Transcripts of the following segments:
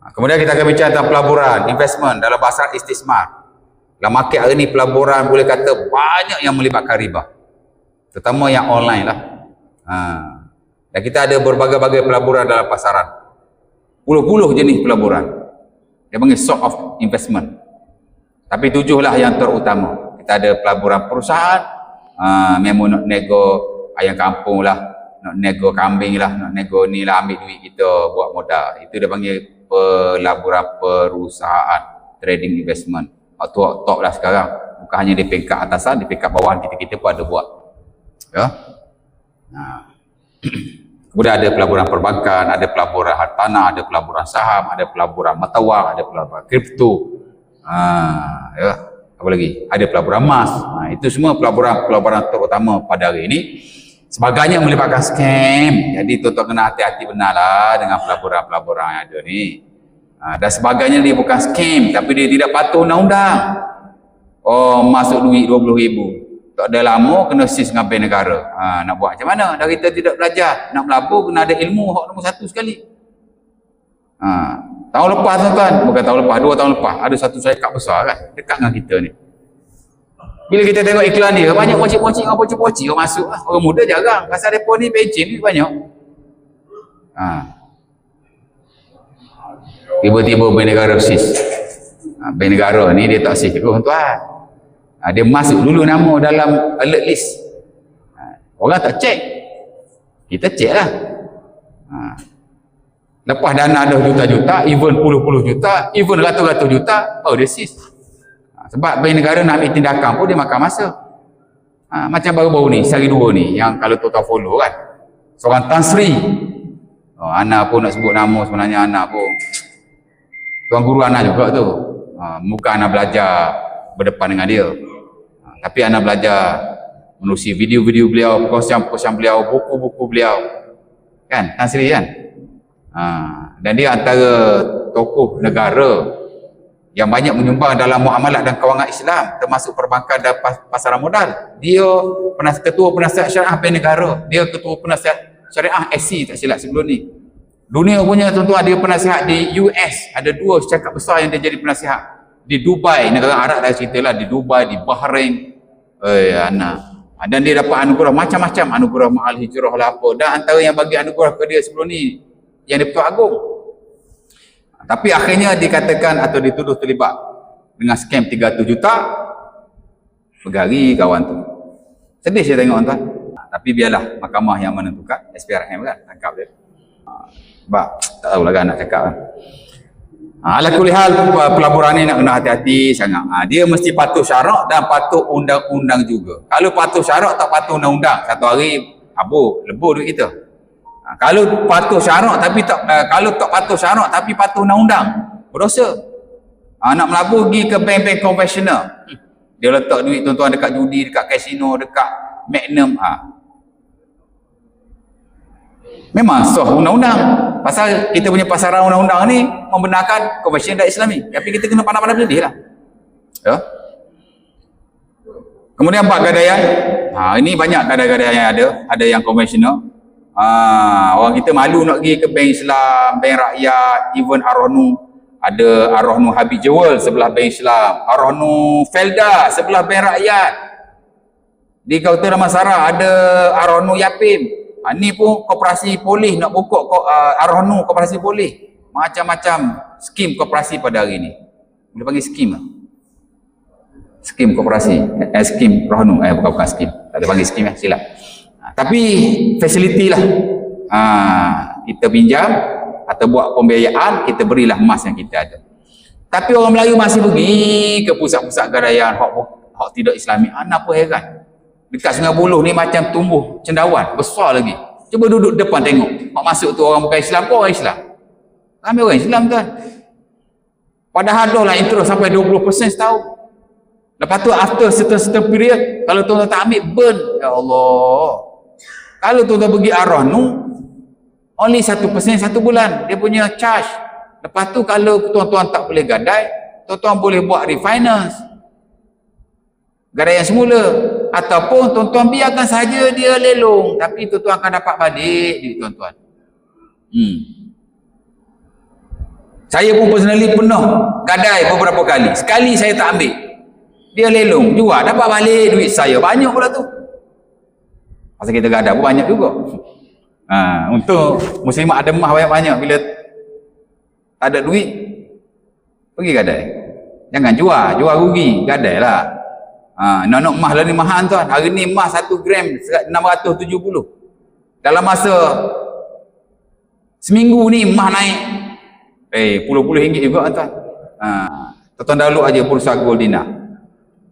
Ha, kemudian kita akan bincang tentang pelaburan, investment dalam bahasa istismar. Dalam market hari ini pelaburan boleh kata banyak yang melibatkan riba. Terutama yang online lah. Ha. Dan kita ada berbagai-bagai pelaburan dalam pasaran. Puluh-puluh jenis pelaburan. Dia panggil sort of investment. Tapi tujuhlah yang terutama. Kita ada pelaburan perusahaan, uh, memang nak nego ayam kampung lah, nak nego kambing lah, nak nego ni lah ambil duit kita buat modal. Itu dia panggil pelaburan perusahaan, trading investment. Tok tok lah sekarang. Bukan hanya di peringkat atasan, di peringkat bawah kita-kita pun ada buat. Ya. Nah. Kemudian ada pelaburan perbankan, ada pelaburan hartanah, ada pelaburan saham, ada pelaburan mata wang, ada pelaburan kripto. Ha, ya. Apa lagi? Ada pelaburan emas. Ha, itu semua pelaburan-pelaburan terutama pada hari ini. Sebagainya melibatkan scam. Jadi tuan-tuan kena hati-hati benarlah dengan pelaburan-pelaburan yang ada ni. Ha, dan sebagainya dia bukan scam tapi dia tidak patuh undang-undang. Oh, masuk duit RM20,000. Tak ada lama kena sis dengan bank negara. Ha, nak buat macam mana? Dah kita tidak belajar. Nak melabur kena ada ilmu hak nombor satu sekali. Ha, tahun lepas tuan-tuan. Bukan tahun lepas, dua tahun lepas. Ada satu syarikat besar kan. Dekat dengan kita ni. Bila kita tengok iklan dia, banyak pocik-pocik orang pocik-pocik orang masuk. Orang muda jarang. Pasal mereka ni pencin ni banyak. Ha, tiba-tiba bank negara sis ha, bank negara ni dia tak sis oh tuan ha, dia masuk dulu nama dalam alert list ha, orang tak cek kita cek lah ha. lepas dana ada juta-juta even puluh-puluh juta even ratus-ratus juta oh dia sis sebab bank negara nak ambil tindakan pun dia makan masa. Ha, macam baru-baru ni sehari dua ni yang kalau tuan follow kan seorang Tan Sri. Oh, anak pun nak sebut nama sebenarnya anak pun tuan guru anak juga tu. Ha, muka anak belajar berdepan dengan dia. Ha, tapi anak belajar menerusi video-video beliau perkongsian-perkongsian beliau buku-buku beliau. Kan Tan Sri kan? Ha, dan dia antara tokoh negara yang banyak menyumbang dalam muamalah dan kewangan Islam termasuk perbankan dan pasaran modal dia penas ketua penasihat syariah bank negara dia ketua penasihat syariah SC tak silap sebelum ni Dunia punya tuan-tuan dia penasihat di US. Ada dua cakap besar yang dia jadi penasihat. Di Dubai, negara Arab dah cerita lah. Di Dubai, di Bahrain. Eh, anak. Dan dia dapat anugerah macam-macam. Anugerah Ma'al Hijrah lah apa. Dan antara yang bagi anugerah ke dia sebelum ni. Yang dia Agung. Tapi akhirnya dikatakan atau dituduh terlibat. Dengan scam 300 juta. Pegari kawan tu. Sedih saya tengok tuan. Tapi biarlah mahkamah yang menentukan. SPRM kan. Tangkap dia. Sebab tak tahulah kan nak cakap kan. Ha, ala kulihal pelaburan ni nak kena hati-hati sangat. Ha, dia mesti patuh syarak dan patuh undang-undang juga. Kalau patuh syarak tak patuh undang-undang. Satu hari abu lebur duit kita. Ha, kalau patuh syarak tapi tak uh, kalau tak patuh syarak tapi patuh undang-undang, berdosa. Ha, nak melabur pergi ke bank-bank konvensional. Dia letak duit tuan-tuan dekat judi, dekat kasino, dekat Magnum. Ha, Memang sah undang-undang. Pasal kita punya pasaran undang-undang ni membenarkan konvensi dan islami. Tapi kita kena pandai-pandai pilih lah. Ya. Kemudian empat gadaian. Ha, ini banyak gadai-gadai yang ada. Ada yang konvensional. Ha, orang kita malu nak pergi ke bank Islam, bank rakyat, even Aronu. Ada Aronu Habib Jewel sebelah bank Islam. Aronu Felda sebelah bank rakyat. Di Kabupaten Damansara ada Aronu Yapim Ha, ni pun koperasi polis nak buka ko, uh, Arhanu koperasi polis. Macam-macam skim koperasi pada hari ni. Boleh panggil skim lah. Skim koperasi. Eh, eh skim Arhanu. Eh bukan-bukan skim. Tak ada panggil skim eh. Silap. Tapi facility lah. Ha, kita pinjam atau buat pembiayaan, kita berilah emas yang kita ada. Tapi orang Melayu masih pergi ke pusat-pusat gadaian hak, hak tidak islami. Ha, apa heran? dekat Sungai Buloh ni macam tumbuh cendawan besar lagi cuba duduk depan tengok mak masuk tu orang bukan Islam apa orang Islam ramai orang Islam kan padahal dah lah intro sampai 20% setahun lepas tu after certain-certain period kalau tuan-tuan tak ambil burn ya Allah kalau tuan-tuan pergi arah nu only 1% satu bulan dia punya charge lepas tu kalau tuan-tuan tak boleh gadai tuan-tuan boleh buat refinance gadai yang semula ataupun tuan-tuan biarkan saja dia lelong tapi tuan-tuan akan dapat balik duit tuan-tuan hmm. Saya pun personally pernah gadai beberapa kali. Sekali saya tak ambil. Dia lelong, jual, dapat balik duit saya. Banyak pula tu. Pasal kita gadai pun banyak juga. Ha, untuk muslimat ada mah banyak-banyak bila tak ada duit, pergi gadai. Jangan jual, jual rugi, gadai lah. Ha, nak-nak mah lah ni mahal tuan. Hari ni mah 1 gram 670. Dalam masa seminggu ni mah naik Eh, puluh-puluh ringgit juga tuan. Ha, tuan dahulu aja bursa Goldina.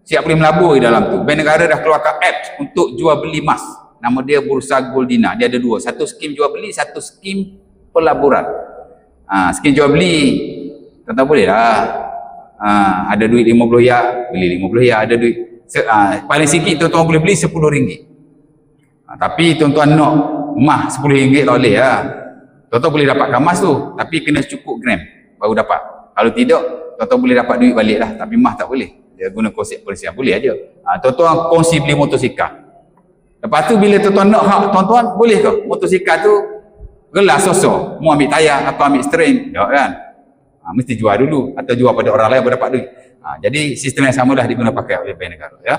Siap boleh melabur di dalam tu. Bank negara dah keluarkan apps untuk jual beli emas. Nama dia bursa Goldina. Dia ada dua. Satu skim jual beli, satu skim pelaburan. Ha, skim jual beli, tuan boleh lah. Ha, ada duit 50 ya, beli 50 ya. Ada duit, ha, paling sikit tuan-tuan boleh beli 10 ringgit. Ha, tapi tuan-tuan nak emas 10 ringgit tak boleh lah. Tuan-tuan boleh dapatkan emas tu, tapi kena cukup gram baru dapat. Kalau tidak, tuan-tuan boleh dapat duit balik lah, tapi emas tak boleh. Dia guna konsep perisian, boleh aja. Ha, tuan-tuan kongsi beli motosikal. Lepas tu bila tuan-tuan nak hak tuan-tuan, boleh ke? Motosikal tu gelas sosok, mau ambil tayar atau ambil string, tak kan? Ha, mesti jual dulu atau jual pada orang lain berdapat duit. Ha, jadi sistem yang sama dah digunakan pakai oleh bank negara. Ya?